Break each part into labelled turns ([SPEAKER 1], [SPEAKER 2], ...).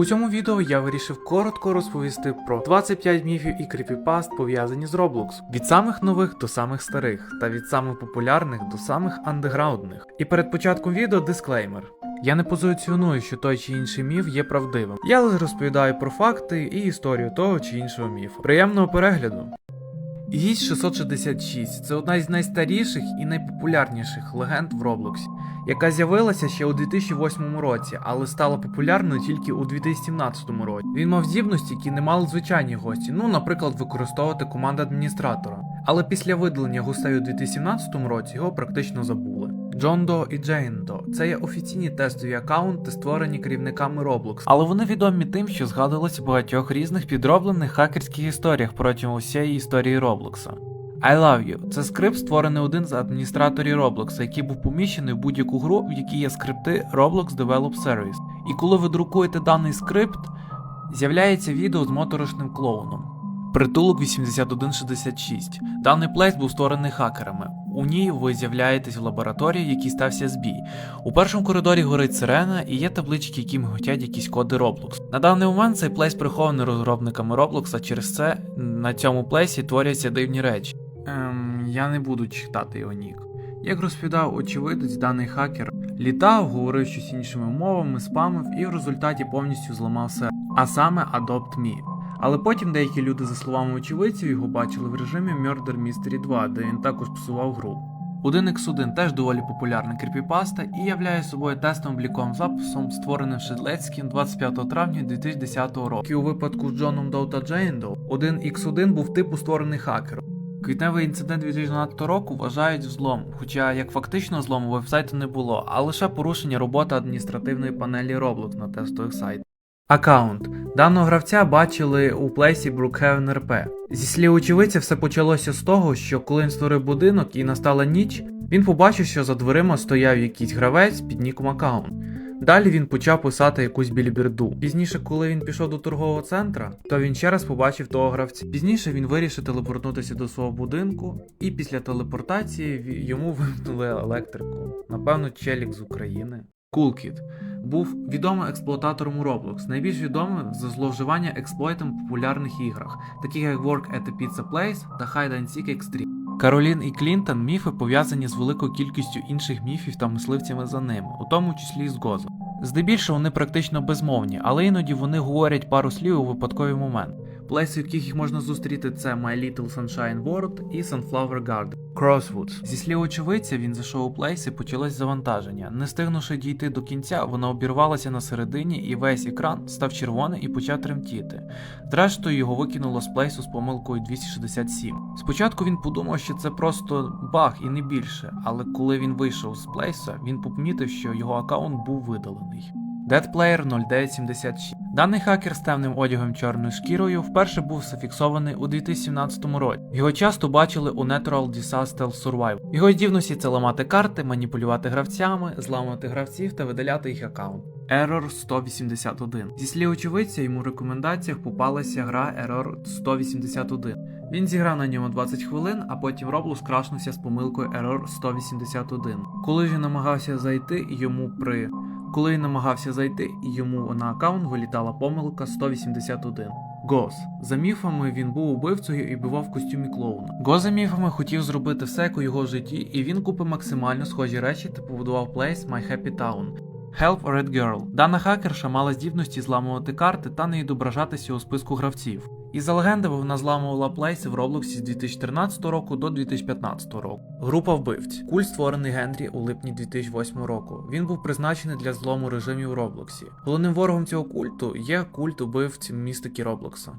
[SPEAKER 1] У цьому відео я вирішив коротко розповісти про 25 міфів і кріпіпаст пов'язані з Roblox. Від самих нових до самих старих, та від самих популярних до самих андеграундних. І перед початком відео дисклеймер. Я не позиціоную, що той чи інший міф є правдивим. Я лише розповідаю про факти і історію того чи іншого міфу. Приємного перегляду! Гість 666 це одна із найстаріших і найпопулярніших легенд в Роблоксі, яка з'явилася ще у 2008 році, але стала популярною тільки у 2017 році. Він мав здібності, які не мали звичайні гості, ну, наприклад, використовувати команду адміністратора. Але після видалення гостей у 2017 році його практично забули. Джон До і Джейн До це є офіційні тестові аккаунти, створені керівниками Roblox, але вони відомі тим, що згадувалися в багатьох різних підроблених хакерських історіях протягом усієї історії Роблокса. I Love You це скрипт, створений один з адміністраторів Roblox, який був поміщений в будь-яку гру, в якій є скрипти Roblox Develop Service. І коли ви друкуєте даний скрипт, з'являється відео з моторошним клоуном. Притулок 8166. Даний плейс був створений хакерами. У ній ви з'являєтесь в лабораторії, в якій стався збій. У першому коридорі горить сирена і є таблички, які миготять якісь коди Roblox. На даний момент цей плейс прихований розробниками Roblox, а через це на цьому плейсі творяться дивні речі. Ем, я не буду читати його нік. Як розповідав очевидець, даний хакер літав, говорив щось іншими мовами, спамив і в результаті повністю зламав сервер, а саме Adopt Me. Але потім деякі люди, за словами очевидців, його бачили в режимі Murder Mystery 2, де він також псував гру. 1x1 теж доволі популярна кріпіпаста і являє собою тестовим обліковим записом, створеним Шедлецьким 25 травня 2010 року. І у випадку з Джоном Доу та Джейн Доу, 1x1 був типу створений хакером. Квітневий інцидент 2012 року вважають взлом, хоча як фактично злому вебсайту не було, а лише порушення роботи адміністративної панелі Roblox на тестових сайтах. Аккаунт. Даного гравця бачили у плейсі Brookhaven RP. Зі слів очевидця, все почалося з того, що коли він створив будинок і настала ніч, він побачив, що за дверима стояв якийсь гравець під ніком аккаунт. Далі він почав писати якусь біліберду. Пізніше, коли він пішов до торгового центра, то він ще раз побачив того гравця. Пізніше він вирішив телепортнутися до свого будинку, і після телепортації йому вимкнули електрику. Напевно, челік з України. Coolkid був відомим експлуататором у Roblox, найбільш відомим за зловживання експлойтом в популярних іграх, таких як Work at a Pizza Place та Hide and Seek Extreme. Каролін і Клінтон міфи пов'язані з великою кількістю інших міфів та мисливцями за ними, у тому числі з Гозом. Здебільшого вони практично безмовні, але іноді вони говорять пару слів у випадковий момент. Плейси, в яких їх можна зустріти, це My Little Sunshine World і Sunflower Garden. Crosswoods. Зі слів очевидця, він зайшов у плейс і почалось завантаження. Не встигнувши дійти до кінця, воно обірвалося на середині, і весь екран став червоний і почав тремтіти. Зрештою, його викинуло з плейсу з помилкою 267. Спочатку він подумав, що це просто баг і не більше, але коли він вийшов з плейса, він помітив, що його аккаунт був видалений. Deadplayer 0976. Даний хакер з темним одягом чорною шкірою вперше був зафіксований у 2017 році. Його часто бачили у Natural Disaster Survival. Його здібності це ламати карти, маніпулювати гравцями, зламувати гравців та видаляти їх аккаунт. Error 181. Зі слів очевидця, йому в рекомендаціях попалася гра Error 181. Він зіграв на ньому 20 хвилин, а потім Roblox крашнувся з помилкою Error 181. Коли він намагався зайти, йому при коли він намагався зайти, йому на аккаунт вилітала помилка 181. Гос. За міфами він був убивцею і бував в костюмі клоуна. Гос за міфами хотів зробити все як у його житті, і він купив максимально схожі речі та побудував плейс My Happy Town. Help Red Girl. Дана хакерша мала здібності зламувати карти та не відображатися у списку гравців. І за легендами вона зламувала плейси в Роблоксі з 2013 року до 2015 року. Група вбивць. Культ створений Генрі у липні 2008 року. Він був призначений для злому режимів у Роблоксі. Головним ворогом цього культу є культ убивць містики Роблокса.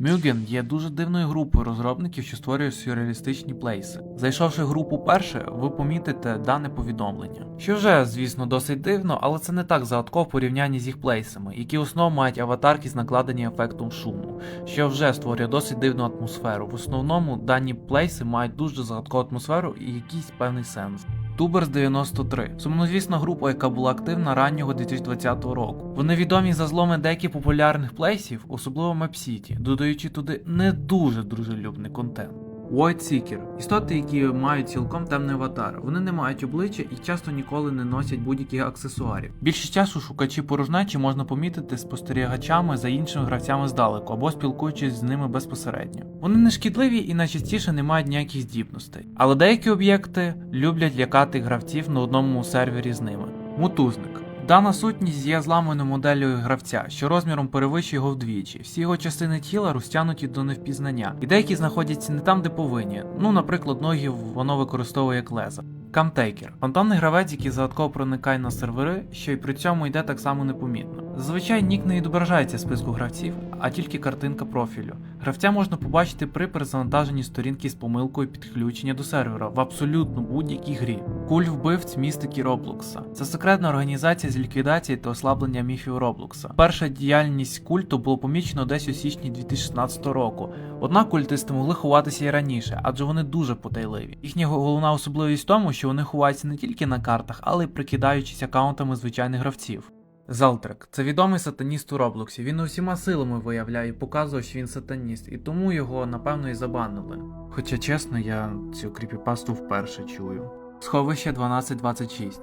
[SPEAKER 1] Мюген є дуже дивною групою розробників, що створює сюрреалістичні плейси. Зайшовши в групу перше, ви помітите дане повідомлення. Що вже, звісно, досить дивно, але це не так загадково в порівнянні з їх плейсами, які в основному мають аватарки з накладені ефектом шуму, що вже створює досить дивну атмосферу. В основному дані плейси мають дуже загадкову атмосферу і якийсь певний сенс. Туберс 93 сумнозвісна група, яка була активна раннього 2020 року. Вони відомі за зломи деяких популярних плейсів, особливо Мепсіті, додаючи туди не дуже дружелюбний контент. Void Seeker – істоти, які мають цілком темний аватар. Вони не мають обличчя і часто ніколи не носять будь-яких аксесуарів. Більшість часу шукачі порожнечі можна помітити спостерігачами за іншими гравцями здалеку або спілкуючись з ними безпосередньо. Вони не шкідливі і найчастіше не мають ніяких здібностей. Але деякі об'єкти люблять лякати гравців на одному сервері з ними. Мутузник. Дана сутність є зламаною моделлю гравця, що розміром перевищує його вдвічі. Всі його частини тіла розтягнуті до невпізнання, і деякі знаходяться не там, де повинні. Ну, наприклад, ноги воно використовує як леза. Камтейкер фантомний гравець, який загадково проникає на сервери, що й при цьому йде так само непомітно. Зазвичай нік не відображається списку гравців, а тільки картинка профілю. Гравця можна побачити при перезавантаженні сторінки з помилкою підключення до сервера в абсолютно будь-якій грі. Культ вбивць містики Роблокса. Це секретна організація з ліквідації та ослаблення міфів Роблокса. Перша діяльність культу було помічено десь у січні 2016 року. Однак культисти могли ховатися і раніше, адже вони дуже потайливі. Їхня головна особливість в тому, що вони ховаються не тільки на картах, але й прикидаючись аккаунтами звичайних гравців. Залтрек це відомий сатаніст у Роблоксі. Він усіма силами виявляє і показує, що він сатаніст, і тому його напевно і забанили. Хоча чесно, я цю кріпіпасту вперше чую. Сховище 1226.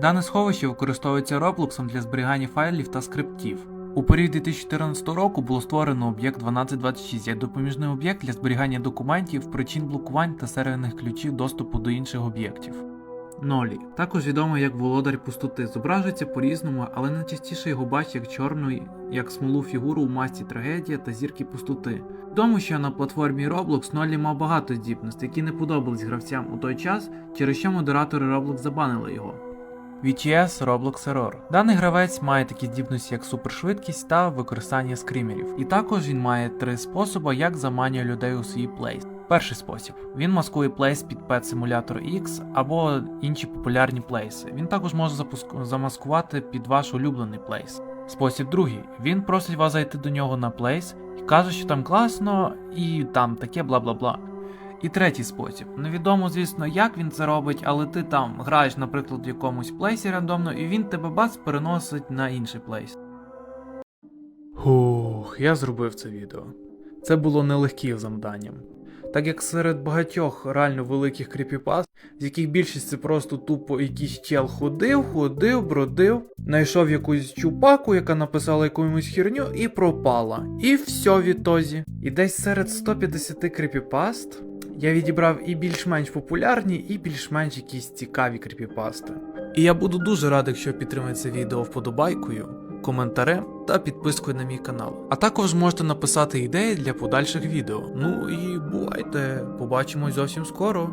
[SPEAKER 1] Дане сховище використовується Роблоксом для зберігання файлів та скриптів. У період 2014 року було створено об'єкт 1226 як допоміжний об'єкт для зберігання документів, причин блокувань та серверних ключів доступу до інших об'єктів. Нолі, також відомий як володар пустоти, зображується по-різному, але найчастіше його бачать як чорну, як смолу фігуру у масці трагедія та зірки пустоти. Тому що на платформі Roblox Нолі мав багато здібностей, які не подобались гравцям у той час, через що модератори Roblox забанили його. VTS Roblox Error. Даний гравець має такі здібності, як супершвидкість та використання скримерів. І також він має три способи, як заманює людей у свій плейс. Перший спосіб: він маскує плейс під Pet Simulator X або інші популярні плейси. Він також може замаскувати під ваш улюблений плейс. Спосіб другий: він просить вас зайти до нього на плейс і каже, що там класно і там таке бла бла бла. І третій спосіб. Невідомо, звісно, як він це робить, але ти там граєш, наприклад, в якомусь плейсі рандомно, і він тебе бац переносить на інший плейс. Хух, я зробив це відео. Це було нелегким завданням. Так як серед багатьох реально великих кріпіпас, з яких більшість це просто тупо якийсь чел ходив, ходив, бродив, знайшов якусь чупаку, яка написала якусь херню і пропала. І все відтозі. І десь серед 150 кріпіпаст я відібрав і більш-менш популярні, і більш-менш якісь цікаві кріпіпасти. І я буду дуже радий, якщо підтримаєте це відео вподобайкою, коментарем та підпискою на мій канал. А також можете написати ідеї для подальших відео. Ну і бувайте, побачимось зовсім скоро.